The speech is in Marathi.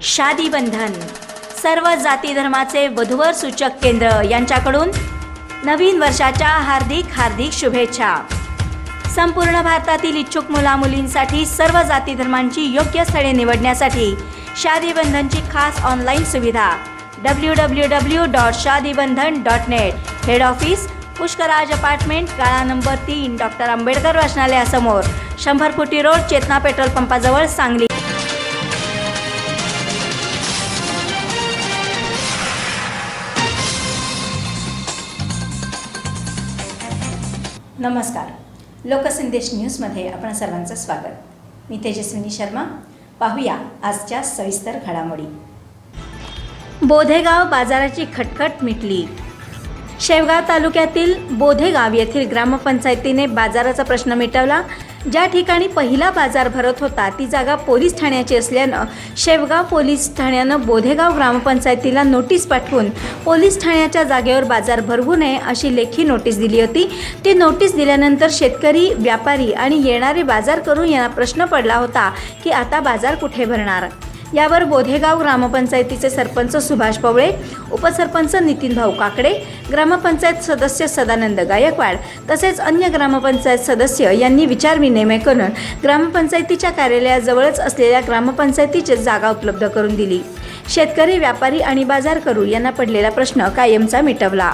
शादी बंधन सर्व जाती धर्माचे वधूवर सूचक केंद्र यांच्याकडून नवीन वर्षाच्या हार्दिक हार्दिक शुभेच्छा. संपूर्ण भारतातील इच्छुक मुलामुलींसाठी सर्व जाती धर्मांची योग्य स्थळे निवडण्यासाठी शादी बंधनची खास ऑनलाईन सुविधा. W W W dot Shaadibandhan dot net head office Pushkaraj apartment गाळा नंबर तीन डॉक्टर आंबेडकर वाचनालयासमोर. शंभर फुटी रोड चेतना पेट्रोल पंपाजवळ सांगली. नमस्कार. लोकसंदेश न्यूजमध्ये आपण सर्वांचं स्वागत. मी तेजस्विनी शर्मा. पाहूया आजच्या सविस्तर घडामोडी. बोधेगाव बाजाराची खटखट मिटली. शेवगाव तालुक्यातील बोधेगाव येथील ग्रामपंचायतीने बाजाराचा प्रश्न मिटवला. ज्या ठिकाणी पहिला बाजार भरत होता ती जागा पोलीस ठाण्याची असल्यानं शेवगाव पोलीस ठाण्यानं बोधेगाव ग्रामपंचायतीला नोटीस पाठवून पोलीस ठाण्याच्या जागेवर बाजार भरवू नये अशी लेखी नोटीस दिली होती. ती नोटीस दिल्यानंतर शेतकरी व्यापारी आणि येणारे बाजार करून यांना प्रश्न पडला होता की आता बाजार कुठे भरणार? यावर बोधेगाव ग्रामपंचायतीचे सरपंच सुभाष पवळे उपसरपंच नितीन भाऊ काकडे ग्रामपंचायत सदस्य सदानंद गायकवाड तसेच अन्य ग्रामपंचायत सदस्य यांनी विचारविनिमय करून ग्रामपंचायतीच्या कार्यालयाजवळच असलेल्या ग्रामपंचायतीची जागा उपलब्ध करून दिली. शेतकरी व्यापारी आणि बाजार करू यांना पडलेला प्रश्न कायमचा मिटवला.